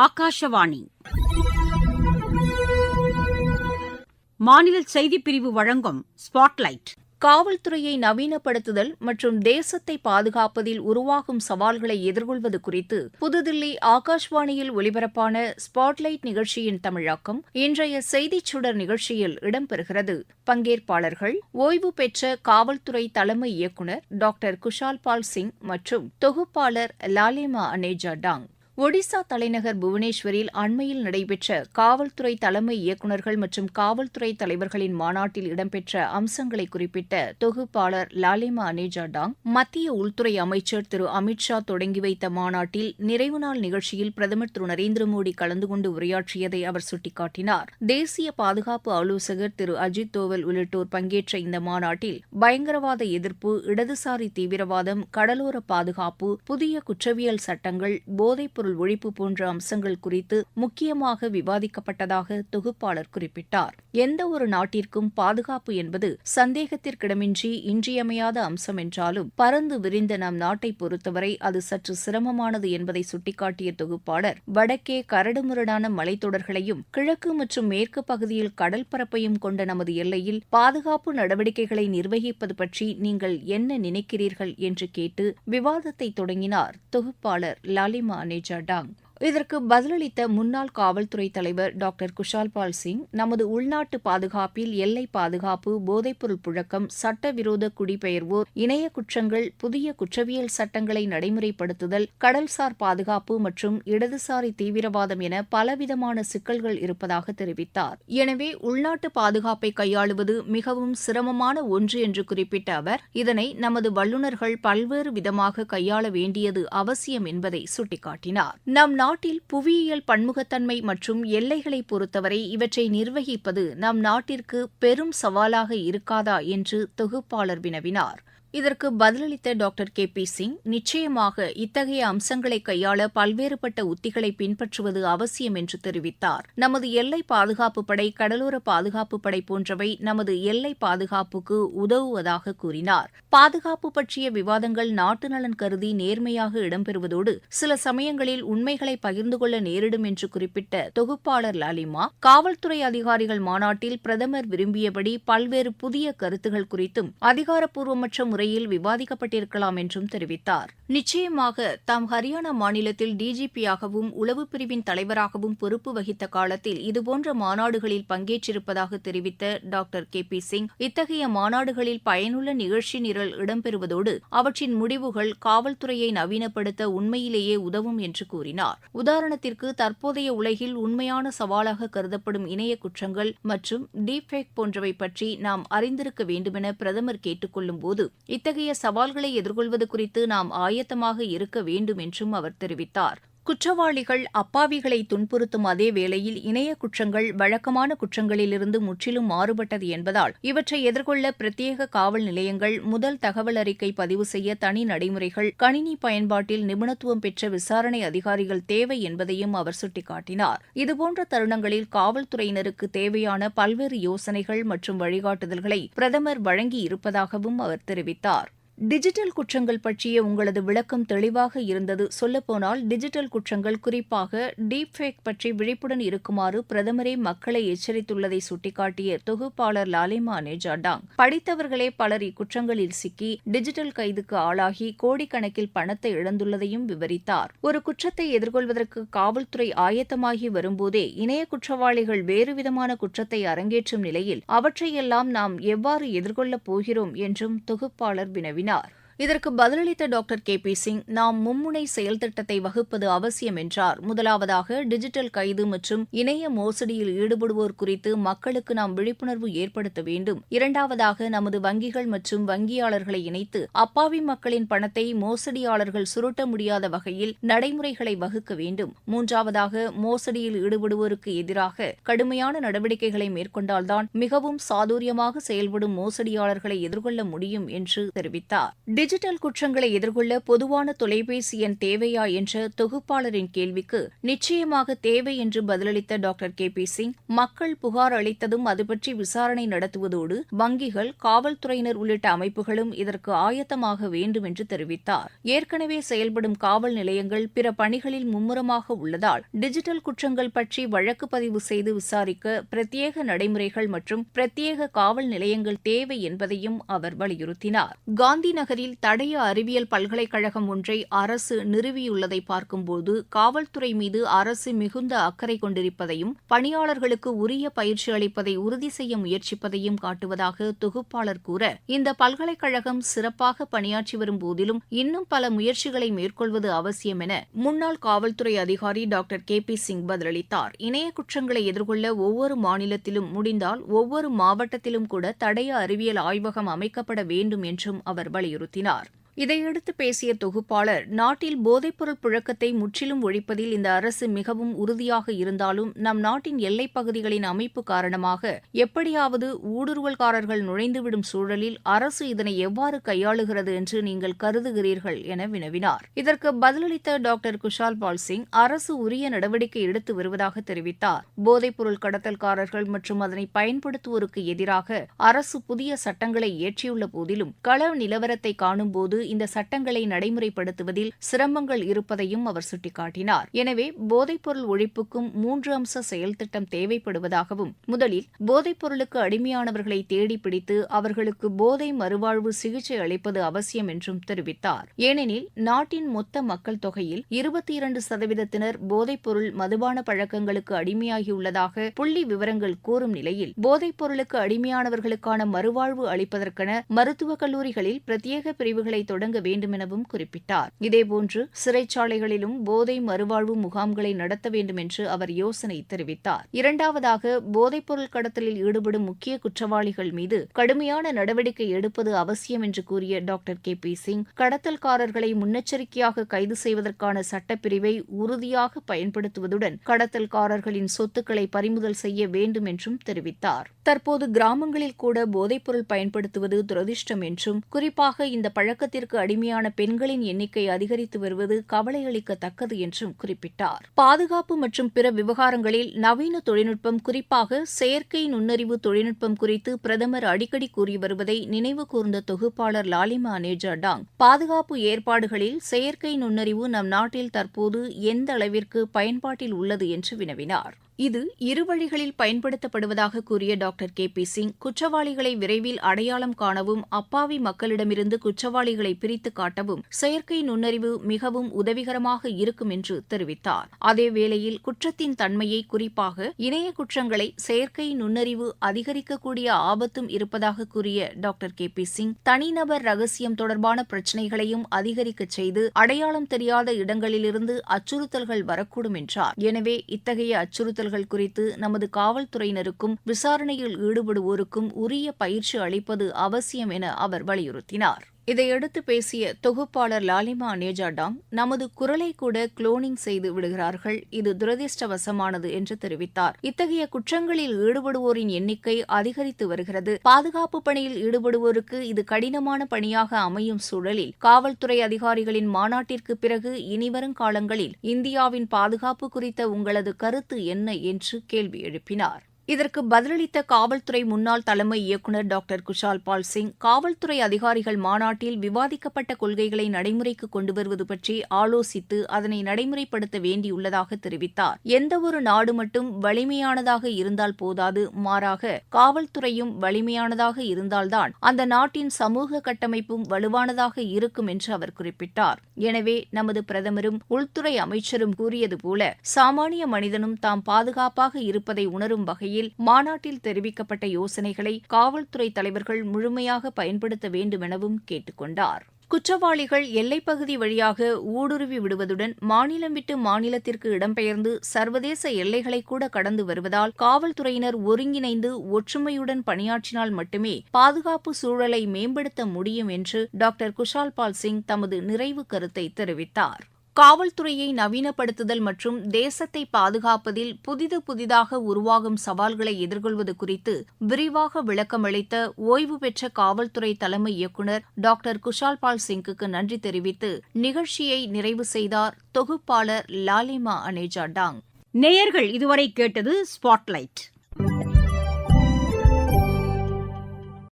ஆகாஷவாணி. மாநில செய்திப்பிரிவு வழங்கும் ஸ்பாட்லைட் காவல்துறையை நவீனப்படுத்துதல் மற்றும் தேசத்தை பாதுகாப்பதில் உருவாகும் சவால்களை எதிர்கொள்வது குறித்து புதுதில்லி ஆகாஷ்வாணியில் ஒலிபரப்பான ஸ்பாட்லைட் நிகழ்ச்சியின் தமிழாக்கம் இன்றைய செய்திச் சுடர் நிகழ்ச்சியில் இடம்பெறுகிறது. பங்கேற்பாளர்கள் ஓய்வு பெற்ற காவல்துறை தலைமை இயக்குநர் டாக்டர் குஷால் பால் சிங் மற்றும் தொகுப்பாளர் லாலேமா அனேஜா டாங். ஒடிசா தலைநகர் புவனேஸ்வரில் அண்மையில் நடைபெற்ற காவல்துறை தலைமை இயக்குநர்கள் மற்றும் காவல்துறை தலைவர்களின் மாநாட்டில் இடம்பெற்ற அம்சங்களை குறிப்பிட்ட தொகுப்பாளர் லாலிமா அனேஜா டாங் மத்திய உள்துறை அமைச்சர் திரு அமித்ஷா தொடங்கி வைத்த மாநாட்டில் நிறைவு நாள் நிகழ்ச்சியில் பிரதமர் திரு நரேந்திர மோடி கலந்து கொண்டு உரையாற்றியதை அவர் சுட்டிக்காட்டினார். தேசிய பாதுகாப்பு ஆலோசகர் திரு அஜித் தோவல் உள்ளிட்டோர் பங்கேற்ற இந்த மாநாட்டில் பயங்கரவாத எதிர்ப்பு இடதுசாரி தீவிரவாதம் கடலோர பாதுகாப்பு புதிய குற்றவியல் சட்டங்கள் போதைப்பொருள் போதைப்பொருள் ஒழிப்பு போன்ற அம்சங்கள் குறித்து முக்கியமாக விவாதிக்கப்பட்டதாக தொகுப்பாளர் குறிப்பிட்டார். எந்த ஒரு நாட்டிற்கும் பாதுகாப்பு என்பது சந்தேகத்திற்கிடமின்றி இன்றியமையாத அம்சம் என்றாலும் பறந்து விரிந்த நம் நாட்டை பொறுத்தவரை அது சற்று சிரமமானது என்பதை சுட்டிக்காட்டிய தொகுப்பாளர் வடக்கே கரடுமுரடான மலைத்தொடர்களையும் கிழக்கு மற்றும் மேற்கு பகுதியில் கடல் பரப்பையும் கொண்ட நமது எல்லையில் பாதுகாப்பு நடவடிக்கைகளை நிர்வகிப்பது பற்றி நீங்கள் என்ன நினைக்கிறீர்கள்? என்று கேட்டு விவாதத்தை தொடங்கினார் தொகுப்பாளர் லாலிமா அனேஜா. டாங் இதற்கு பதிலளித்த முன்னாள் காவல்துறை தலைவர் டாக்டர் குஷால்பால் சிங் நமது உள்நாட்டு பாதுகாப்பில் எல்லை பாதுகாப்பு போதைப்பொருள் புழக்கம் சட்டவிரோத குடிபெயர்வோர் இணைய குற்றங்கள் புதிய குற்றவியல் சட்டங்களை நடைமுறைப்படுத்துதல் கடல்சார் பாதுகாப்பு மற்றும் இடதுசாரி தீவிரவாதம் என பலவிதமான சிக்கல்கள் இருப்பதாக தெரிவித்தார். எனவே உள்நாட்டு பாதுகாப்பை கையாளுவது மிகவும் சிரமமான ஒன்று என்று குறிப்பிட்ட அவர் இதனை நமது வல்லுநர்கள் பல்வேறு விதமாக கையாள வேண்டியது அவசியம் என்பதை சுட்டிக்காட்டினார். நம் நாட்டில் புவியியல் பன்முகத்தன்மை மற்றும் எல்லைகளை பொறுத்தவரை இவற்றை நிர்வகிப்பது நம் நாட்டிற்கு பெரும் சவாலாக இருக்காதா என்று தொகுப்பாளர் வினவினார். இதற்கு பதிலளித்த டாக்டர் கே பி சிங் நிச்சயமாக இத்தகைய அம்சங்களை கையாள பல்வேறுபட்ட உத்திகளை பின்பற்றுவது அவசியம் என்று தெரிவித்தார். நமது எல்லை பாதுகாப்பு படை கடலோர பாதுகாப்பு படை போன்றவை நமது எல்லை பாதுகாப்புக்கு உதவுவதாக கூறினார். பாதுகாப்பு பற்றிய விவாதங்கள் நாட்டு நலன் கருதி நேர்மையாக இடம்பெறுவதோடு சில சமயங்களில் உண்மைகளை பகிர்ந்து கொள்ள நேரிடும் என்று குறிப்பிட்ட தொகுப்பாளர் லாலிமா காவல்துறை அதிகாரிகள் மாநாட்டில் பிரதமர் விரும்பியபடி பல்வேறு புதிய கருத்துகள் குறித்தும் அதிகாரப்பூர்வமற்ற முறையில் விவாதிக்கப்பட்டிருக்கலாம் என்றும் தெரிவித்தார். நிச்சயமாக தாம் ஹரியானா மாநிலத்தில் டிஜிபியாகவும் உளவு பிரிவின் தலைவராகவும் பொறுப்பு வகித்த காலத்தில் இதுபோன்ற மாநாடுகளில் பங்கேற்றிருப்பதாக தெரிவித்த டாக்டர் கே பி சிங் இத்தகைய மாநாடுகளில் பயனுள்ள நிகழ்ச்சி நிரல் இடம்பெறுவதோடு அவற்றின் முடிவுகள் காவல்துறையை நவீனப்படுத்த உண்மையிலேயே உதவும் என்று கூறினார். உதாரணத்திற்கு தற்போதைய உலகில் உண்மையான சவாலாக கருதப்படும் இணைய குற்றங்கள் மற்றும் டீப்ஃபேக் போன்றவை பற்றி நாம் அறிந்திருக்க வேண்டுமென பிரதமர் கேட்டுக்கொள்ளும் கொள்ளும்போது இத்தகைய சவால்களை எதிர்கொள்வது குறித்து நாம் ஆயத்தமாக இருக்க வேண்டும் என்றும் அவர் தெரிவித்தார். குற்றவாளிகள் அப்பாவிகளை துன்புறுத்தும் அதே வேளையில் இணைய குற்றங்கள் வழக்கமான குற்றங்களிலிருந்து முற்றிலும் மாறுபட்டது என்பதால் இவற்றை எதிர்கொள்ள பிரத்யேக காவல் நிலையங்கள் முதல் தகவல் அறிக்கை பதிவு செய்ய தனி நடைமுறைகள் கணினி பயன்பாட்டில் நிபுணத்துவம் பெற்ற விசாரணை அதிகாரிகள் தேவை என்பதையும் அவர் சுட்டிக்காட்டினார். இதுபோன்ற தருணங்களில் காவல்துறையினருக்கு தேவையான பல்வேறு யோசனைகள் மற்றும் வழிகாட்டுதல்களை பிரதமர் வழங்கி இருப்பதாகவும் அவர் தெரிவித்தார். டிஜிட்டல் குற்றங்கள் பற்றிய உங்களது விளக்கம் தெளிவாக இருந்தது. சொல்லப்போனால் டிஜிட்டல் குற்றங்கள் குறிப்பாக டீப்ஃபேக் பற்றி விழிப்புடன் இருக்குமாறு பிரதமரே மக்களை எச்சரித்துள்ளதை சுட்டிக்காட்டிய தொகுப்பாளர் லாலிமா நேஜாடாங் படித்தவர்களே பலர் இக்குற்றங்களில் சிக்கி டிஜிட்டல் கைதுக்கு ஆளாகி கோடிக்கணக்கில் பணத்தை இழந்துள்ளதையும் விவரித்தார். ஒரு குற்றத்தை எதிர்கொள்வதற்கு காவல்துறை ஆயத்தமாகி வரும்போதே இணைய குற்றவாளிகள் வேறு விதமான குற்றத்தை அரங்கேற்றும் நிலையில் அவற்றையெல்லாம் நாம் எவ்வாறு எதிர்கொள்ளப் போகிறோம் என்றும் தொகுப்பாளர் வினவினார். menor. இதற்கு பதிலளித்த டாக்டர் கே பி சிங் நாம் மும்முனை செயல் திட்டத்தை வகுப்பது அவசியம் என்றார். முதலாவதாக டிஜிட்டல் கைது மற்றும் இணைய மோசடியில் ஈடுபடுவோர் குறித்து மக்களுக்கு நாம் விழிப்புணர்வு ஏற்படுத்த வேண்டும். இரண்டாவதாக நமது வங்கிகள் மற்றும் வங்கியாளர்களை இணைத்து அப்பாவி மக்களின் பணத்தை மோசடியாளர்கள் சுருட்ட முடியாத வகையில் நடைமுறைகளை வகுக்க வேண்டும். மூன்றாவதாக மோசடியில் ஈடுபடுவோருக்கு எதிராக கடுமையான நடவடிக்கைகளை மேற்கொண்டால்தான் மிகவும் சாதுரியமாக செயல்படும் மோசடியாளர்களை எதிர்கொள்ள முடியும் என்று தெரிவித்தார். டிஜிட்டல் குற்றங்களை எதிர்கொள்ள பொதுவான தொலைபேசி எண் தேவையா என்ற தொகுப்பாளரின் கேள்விக்கு நிச்சயமாக தேவை என்று பதிலளித்த டாக்டர் கே பி சிங் மக்கள் புகார் அளித்ததும் அது பற்றி விசாரணை நடத்துவதோடு வங்கிகள் காவல்துறையினர் உள்ளிட்ட அமைப்புகளும் இதற்கு ஆயத்தமாக வேண்டும் என்று தெரிவித்தார். ஏற்கனவே செயல்படும் காவல் நிலையங்கள் பிற பணிகளில் மும்முரமாக உள்ளதால் டிஜிட்டல் குற்றங்கள் பற்றி வழக்கு பதிவு செய்து விசாரிக்க பிரத்யேக நடைமுறைகள் மற்றும் பிரத்யேக காவல் நிலையங்கள் தேவை என்பதையும் அவர் வலியுறுத்தினார். காந்தி நகரில் தடய அறிவியல் பல்கலைக்கழகம் ஒன்றை அரசு நிறுவியுள்ளதை பார்க்கும்போது காவல்துறை மீது அரசு மிகுந்த அக்கறை கொண்டிருப்பதையும் பணியாளர்களுக்கு உரிய பயிற்சி அளிப்பதை உறுதி செய்ய முயற்சிப்பதையும் காட்டுவதாக தொகுப்பாளர் கூற இந்த பல்கலைக்கழகம் சிறப்பாக பணியாற்றி வரும் போதிலும் இன்னும் பல முயற்சிகளை மேற்கொள்வது அவசியம் என முன்னாள் காவல்துறை அதிகாரி டாக்டர் கே பி சிங் பதிலளித்தார். இணைய குற்றங்களை எதிர்கொள்ள ஒவ்வொரு மாநிலத்திலும் முடிந்தால் ஒவ்வொரு மாவட்டத்திலும் கூட தடய அறிவியல் ஆய்வகம் அமைக்கப்பட வேண்டும் என்றும் அவர் வலியுறுத்தினார். señor. இதையடுத்து பேசிய தொகுப்பாளர் நாட்டில் போதைப்பொருள் புழக்கத்தை முற்றிலும் ஒழிப்பதில் இந்த அரசு மிகவும் உறுதியாக இருந்தாலும் நம் நாட்டின் எல்லைப் பகுதிகளின் அமைப்பு காரணமாக எப்படியாவது ஊடுருவல்காரர்கள் நுழைந்துவிடும் சூழலில் அரசு இதனை எவ்வாறு கையாளுகிறது என்று நீங்கள் கருதுகிறீர்கள் என வினவினார். இதற்கு பதிலளித்த டாக்டர் குஷால் பால் சிங் அரசு உரிய நடவடிக்கை எடுத்து வருவதாக தெரிவித்தார். போதைப்பொருள் கடத்தல்காரர்கள் மற்றும் அதனை பயன்படுத்துவோருக்கு எதிராக அரசு புதிய சட்டங்களை இயற்றியுள்ள போதிலும் கள நிலவரத்தை காணும்போது இந்த சட்டங்களை நடைமுறைப்படுத்துவதில் சிரமங்கள் இருப்பதையும் அவர் சுட்டிக்காட்டினார். எனவே போதைப்பொருள் ஒழிப்புக்கும் மூன்று அம்ச செயல் திட்டம் தேவைப்படுவதாகவும் முதலில் போதைப்பொருளுக்கு அடிமையானவர்களை தேடி பிடித்து அவர்களுக்கு போதை மறுவாழ்வு சிகிச்சை அளிப்பது அவசியம் என்றும் தெரிவித்தார். ஏனெனில் நாட்டின் மொத்த மக்கள் தொகையில் இருபத்தி இரண்டு சதவீதத்தினர் போதைப்பொருள் மதுபான பழக்கங்களுக்கு அடிமையாகியுள்ளதாக புள்ளி விவரங்கள் கூறும் நிலையில் போதைப்பொருளுக்கு அடிமையானவர்களுக்கான மறுவாழ்வு அளிப்பதற்கென மருத்துவக் கல்லூரிகளில் பிரத்யேக பிரிவுகளை தொடங்க வேண்டுமெனவும் குறிப்பிட்டார். இதேபோன்று சிறைச்சாலைகளிலும் போதை மறுவாழ்வு முகாம்களை நடத்த வேண்டும் என்று அவர் யோசனை தெரிவித்தார். இரண்டாவதாக போதைப்பொருள் கடத்தலில் ஈடுபடும் முக்கிய குற்றவாளிகள் மீது கடுமையான நடவடிக்கை எடுப்பது அவசியம் என்று கூறிய டாக்டர் கே. பி. சிங் கடத்தல்காரர்களை முன்னெச்சரிக்கையாக கைது செய்வதற்கான சட்டப்பிரிவை உறுதியாக பயன்படுத்துவதுடன் கடத்தல்காரர்களின் சொத்துக்களை பறிமுதல் செய்ய வேண்டும் என்றும் தெரிவித்தார். தற்போது கிராமங்களில் கூட போதைப்பொருள் பயன்படுத்துவது துரதிருஷ்டம் என்றும் குறிப்பாக இந்த பழக்கத்தில் பழக்கத்திற்கு அடிமையான பெண்களின் எண்ணிக்கை அதிகரித்து வருவது கவலையளிக்கத்தக்கது என்றும் குறிப்பிட்டார். பாதுகாப்பு மற்றும் பிற விவகாரங்களில் நவீன தொழில்நுட்பம் குறிப்பாக செயற்கை நுண்ணறிவு தொழில்நுட்பம் குறித்து பிரதமர் அடிக்கடி கூறி வருவதை நினைவு கூர்ந்த தொகுப்பாளர் லாலிமா நேஜா டாங். பாதுகாப்பு ஏற்பாடுகளில் செயற்கை நுண்ணறிவு நம் நாட்டில் தற்போது எந்த அளவிற்கு பயன்பாட்டில் உள்ளது என்று வினவினார். இது இரு வழிகளில் பயன்படுத்தப்படுவதாக கூறிய டாக்டர் கே பி சிங் குற்றவாளிகளை விரைவில் அடையாளம் காணவும் அப்பாவி மக்களிடமிருந்து குற்றவாளிகளை பிரித்து காட்டவும் செயற்கை நுண்ணறிவு மிகவும் உதவிகரமாக இருக்கும் என்று தெரிவித்தார். அதேவேளையில் குற்றத்தின் தன்மையை குறிப்பாக இணைய குற்றங்களை செயற்கை நுண்ணறிவு அதிகரிக்கக்கூடிய ஆபத்தும் இருப்பதாக கூறிய டாக்டர் கே பி சிங் தனிநபர் ரகசியம் தொடர்பான பிரச்சினைகளையும் அதிகரிக்கச் செய்து அடையாளம் தெரியாத இடங்களிலிருந்து அச்சுறுத்தல்கள் வரக்கூடும் என்றார். எனவே இத்தகைய அச்சுறுத்தல் தாக்குதல்கள் குறித்து நமது காவல்துறையினருக்கும் விசாரணையில் ஈடுபடுவோருக்கும் உரிய பயிற்சி அளிப்பது அவசியம் என அவர் வலியுறுத்தினார். இதையடுத்து பேசிய தொகுப்பாளர் லாலிமா நேஜாடாங் நமது குரலை கூட குளோனிங் செய்து விடுகிறார்கள். இது துரதிருஷ்டவசமானது என்று தெரிவித்தார். இத்தகைய குற்றங்களில் ஈடுபடுவோரின் எண்ணிக்கை அதிகரித்து வருகிறது. பாதுகாப்பு பணியில் ஈடுபடுவோருக்கு இது கடினமான பணியாக அமையும் சூழலில் காவல்துறை அதிகாரிகளின் மாநாட்டிற்கு பிறகு இனிவரும் காலங்களில் இந்தியாவின் பாதுகாப்பு குறித்த உங்களது கருத்து என்ன? என்று கேள்வி எழுப்பினார். இதற்கு பதிலளித்த காவல்துறை முன்னாள் தலைமை இயக்குநர் டாக்டர் குஷால் பால் சிங் காவல்துறை அதிகாரிகள் மாநாட்டில் விவாதிக்கப்பட்ட கொள்கைகளை நடைமுறைக்கு கொண்டு வருவது பற்றி ஆலோசித்து அதனை நடைமுறைப்படுத்த வேண்டியுள்ளதாக தெரிவித்தார். எந்தவொரு நாடு மட்டும் வலிமையானதாக இருந்தால் போதாது மாறாக காவல்துறையும் வலிமையானதாக இருந்தால்தான் அந்த நாட்டின் சமூக கட்டமைப்பும் வலுவானதாக இருக்கும் என்று அவர் குறிப்பிட்டார். எனவே நமது பிரதமரும் உள்துறை அமைச்சரும் கூறியது போல சாமானிய மனிதனும் தாம் பாதுகாப்பாக இருப்பதை உணரும் வகையில் வகையில் மாநாட்டில் தெரிவிக்கப்பட்ட யோசனைகளை காவல்துறை தலைவர்கள் முழுமையாக பயன்படுத்த வேண்டுமெனவும் கேட்டுக் கொண்டார் குற்றவாளிகள் எல்லைப்பகுதி வழியாக ஊடுருவி விடுவதுடன் மாநிலம் விட்டு மாநிலத்திற்கு இடம்பெயர்ந்து சர்வதேச எல்லைகளை கூட கடந்து வருவதால் காவல்துறையினர் ஒருங்கிணைந்து ஒற்றுமையுடன் பணியாற்றினால் மட்டுமே பாதுகாப்பு சூழலை மேம்படுத்த முடியும் என்று டாக்டர் குஷால் பால் சிங் தமது நிறைவு கருத்தை தெரிவித்தார். காவல்துறையை நவீனப்படுத்துதல் மற்றும் தேசத்தை பாதுகாப்பதில் புதிது புதிதாக உருவாகும் சவால்களை எதிர்கொள்வது குறித்து விரிவாக விளக்கமளித்த ஓய்வு பெற்ற காவல்துறை தலைமை இயக்குநர் டாக்டர் குஷால்பால் சிங்குக்கு நன்றி தெரிவித்து நிகழ்ச்சியை நிறைவு செய்தார் தொகுப்பாளர் லாலிமா அனேஜா டாங். நேயர்கள் இதுவரை கேட்டது ஸ்பாட்லைட்.